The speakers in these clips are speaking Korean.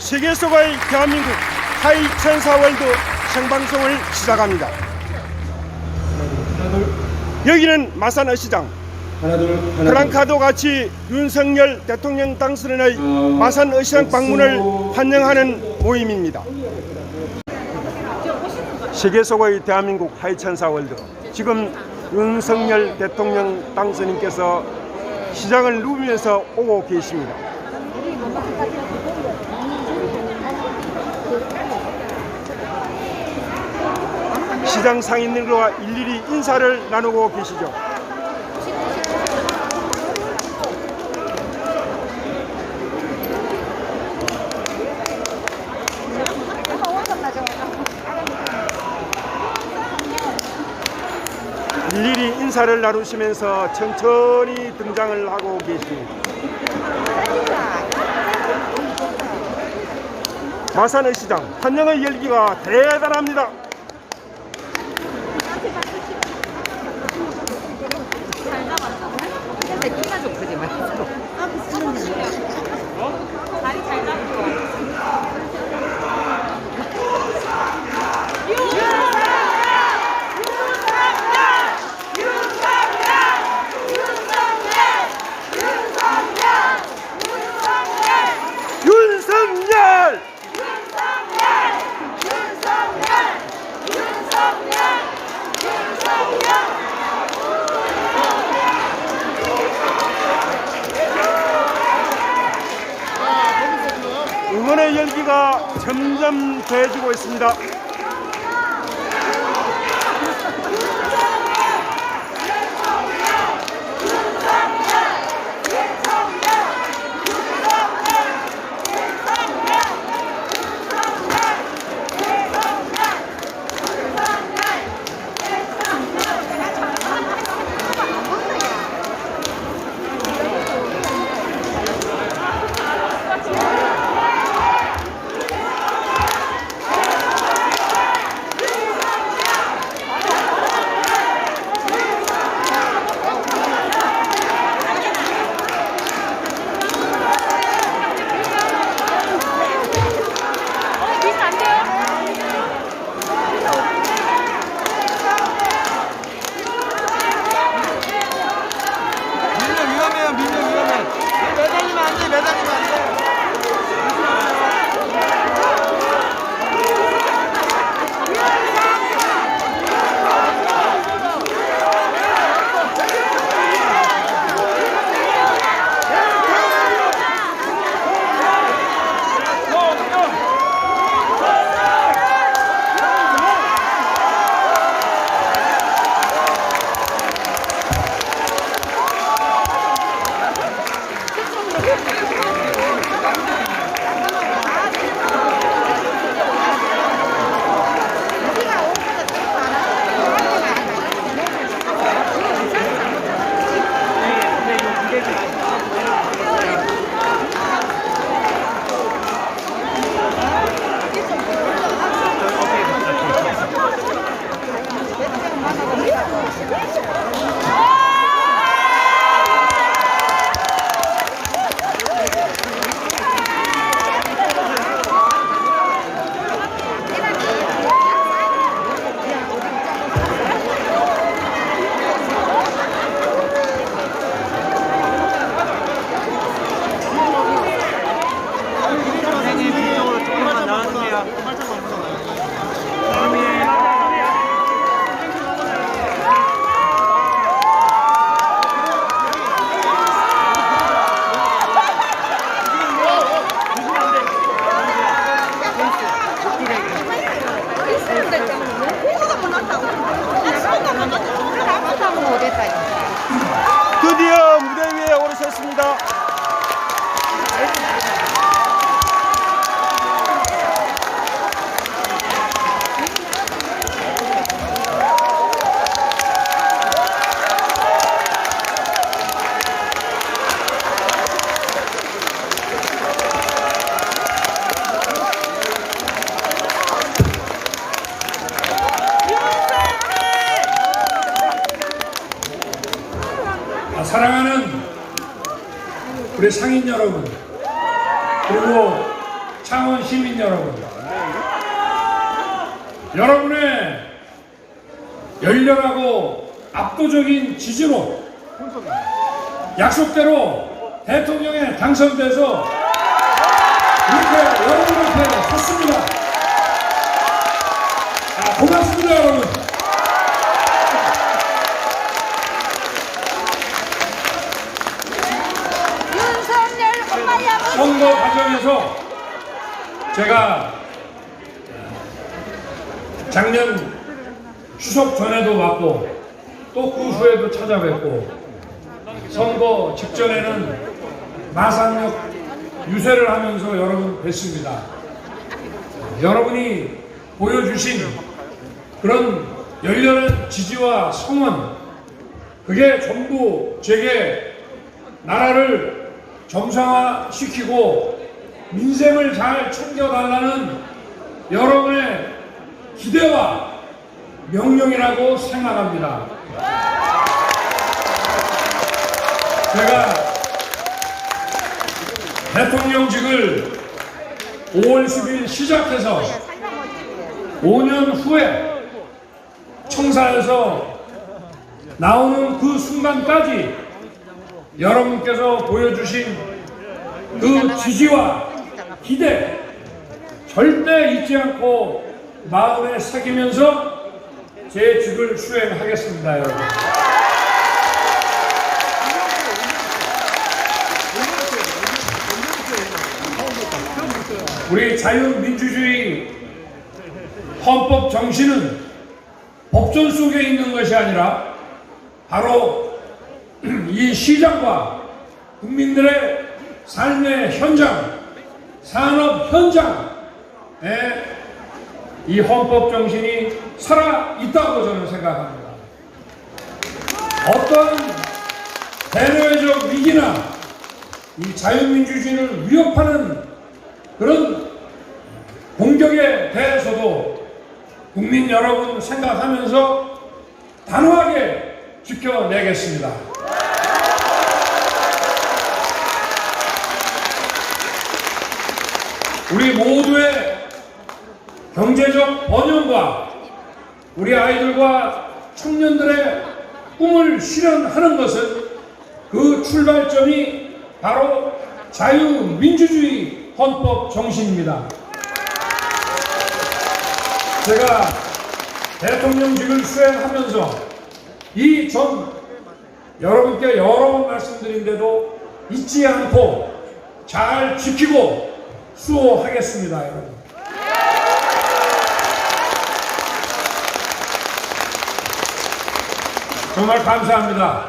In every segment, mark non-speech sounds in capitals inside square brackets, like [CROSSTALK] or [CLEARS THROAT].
세계 속의 대한민국 하이천사월드 생방송을 시작합니다. 여기는 마산 어시장 하나 둘 하나 둘. 프랑카도 같이 윤석열 대통령 당선인의 마산 어시장 방문을 환영하는 모임입니다. 세계 속의 대한민국 하이천사월드 지금 윤석열 대통령 당선인께서 시장을 누비면서 오고 계십니다. 시장 상인들과 일일이 인사를 나누고 계시죠. 일일이 인사를 나누시면서 천천히 등장을 하고 계십니다. 마산의 시장 환영의 열기가 대단합니다. 끼가 좀 크지 말고. 다리 잘 잡은 거 같아. 윤석열! 응원의 열기가 점점 더해지고 있습니다. 우리 상인 여러분 그리고 창원 시민 여러분, 여러분의 열렬하고 압도적인 지지로 약속대로 대통령에 당선돼서 이렇게 여러분 앞에 섰습니다. 아, 고맙습니다, 여러분. 제가 작년 추석 전에도 왔고 또 그 후에도 찾아뵙고 선거 직전에는 마산역 유세를 하면서 여러분 뵀습니다. 여러분이 보여주신 그런 열렬한 지지와 성원 그게 전부 제게 나라를 정상화시키고 민생을 잘 챙겨달라는 여러분의 기대와 명령이라고 생각합니다. 제가 대통령직을 5월 10일 시작해서 5년 후에 청사에서 나오는 그 순간까지 여러분께서 보여주신 그 지지와 기대 절대 잊지 않고 마음에 새기면서 제 직을 수행하겠습니다, 여러분. 우리 자유민주주의 헌법 정신은 법전 속에 있는 것이 아니라 바로 [CLEARS THROAT] 이 시장과 국민들의 삶의 현장, 산업 현장에 이 헌법 정신이 살아 있다고 저는 생각합니다. 어떤 대내외적 위기나 이 자유민주주의를 위협하는 그런 공격에 대해서도 국민 여러분 생각하면서 단호하게 지켜내겠습니다. 우리 모두의 경제적 번영과 우리 아이들과 청년들의 꿈을 실현하는 것은 그 출발점이 바로 자유민주주의 헌법 정신입니다. 제가 대통령직을 수행하면서 이전 여러분께 여러 번 말씀드린데도 잊지 않고 잘 지키고 수호하겠습니다, 여러분. 정말 감사합니다.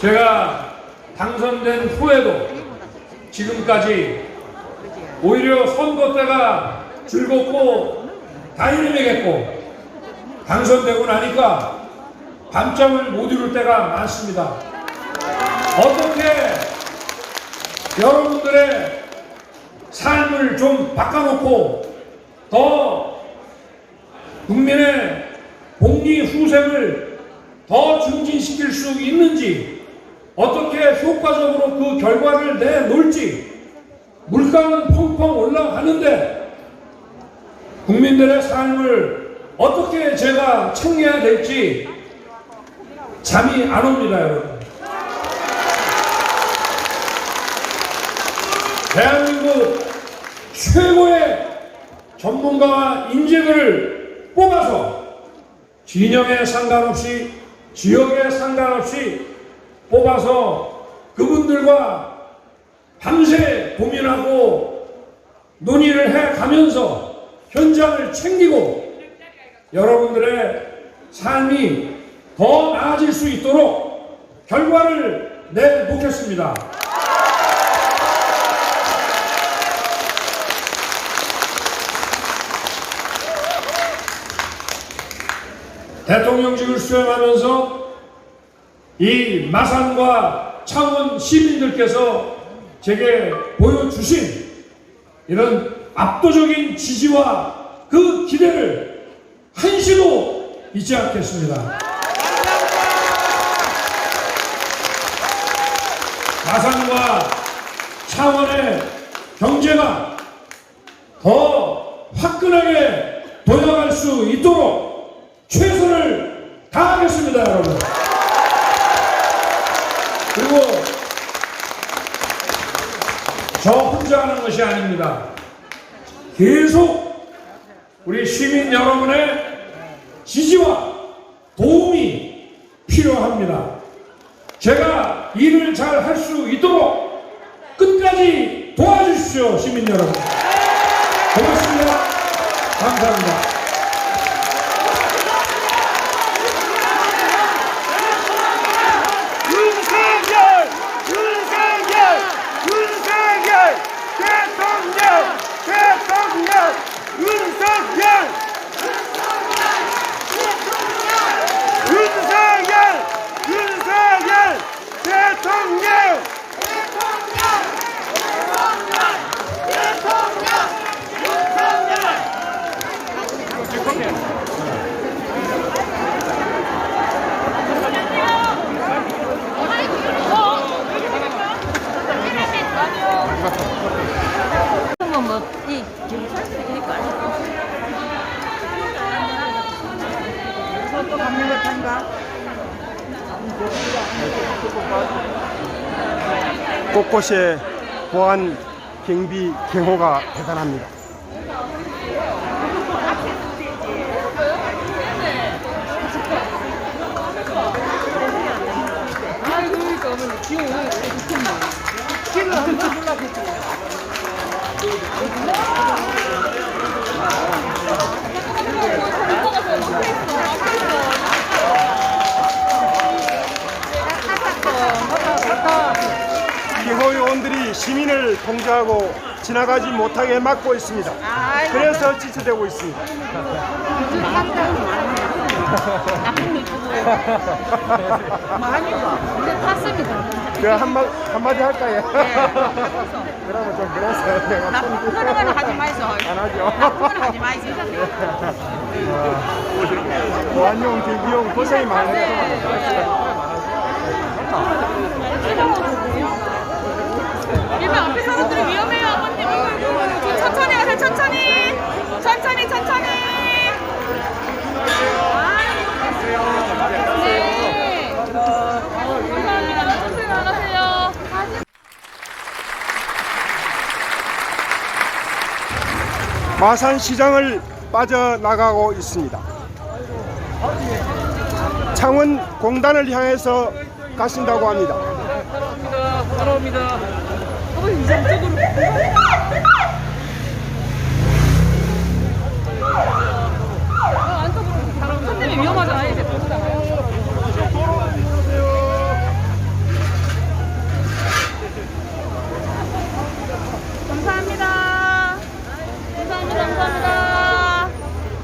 제가 당선된 후에도 지금까지 오히려 선거 때가 즐겁고 다이내믹했고 당선되고 나니까 밤잠을 못 이룰 때가 많습니다. 어떻게 여러분들의 삶을 좀 바꿔놓고 더 국민의 복리 후생을 더 증진시킬 수 있는지 어떻게 효과적으로 그 결과를 내놓을지 물가는 펑펑 올라가는데 국민들의 삶을 어떻게 제가 챙겨야 될지 잠이 안 옵니다, 여러분. 대한민국 최고의 전문가와 인재들을 뽑아서 진영에 상관없이 지역에 상관없이 뽑아서 그분들과 밤새 고민하고 논의를 해 가면서 현장을 챙기고 여러분들의 삶이 더 나아질 수 있도록 결과를 내놓겠습니다. 대통령직을 수행하면서 이 마산과 창원 시민들께서 제게 보여주신 이런 압도적인 지지와 그 기대를 한시도 잊지 않겠습니다. 마산과 창원의 경제가 더 화끈하게 도약할 수 있도록 다하겠습니다, 여러분. 그리고 저 혼자 하는 것이 아닙니다. 계속 우리 시민 여러분의 지지와 도움이 필요합니다. 제가 일을 잘 할 수 있도록 끝까지 도와주십시오, 시민 여러분. 고맙습니다. 감사합니다. 윤석열! 윤석열! 윤석열! 대통령! 대통령! 윤석열! 윤석열! 윤석열! 대통령! 그러면 뭐이 경찰 되니까 저또 감는 것 한가? 곳곳에 보안 경비 경호가 대단합니다. 경호 요원들이 시민을 통제하고 지나가지 못하게 막고 있습니다. 그래서 지체되고 있습니다. 근데 탔습니다. 그 한마 한마디 할까요? [LAUGHS] 그러면 좀 그래서 나쁜 거는 하지 마이소. 안 하죠. 나쁜 거는 하지 마이소. 보안용 경비용 고생이 많으네 요. 일반 앞에 사람들이 위험해요, 아버님. 좀 천천히 가세요, 천천히. 천천히, 천천히. 아이고, 네. 감사합니다. 천천히 나가세요. 마산시장을 빠져나가고 있습니다. 창원 공단을 향해서 가신다고 합니다. 선생님 위험하잖아, 이제. 감사합니다. 감사합니다. 감사합니다.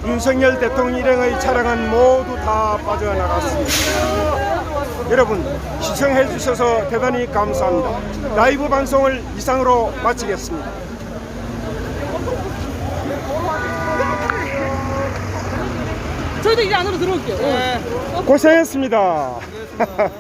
윤석열 대통령 일행의 차량은 모두 다 빠져나갔습니다. 여러분 시청해 주셔서 대단히 감사합니다. 라이브 방송을 이상으로 마치겠습니다. 저희도 이제 안으로 들어올게요. 고생했습니다. [LAUGHS]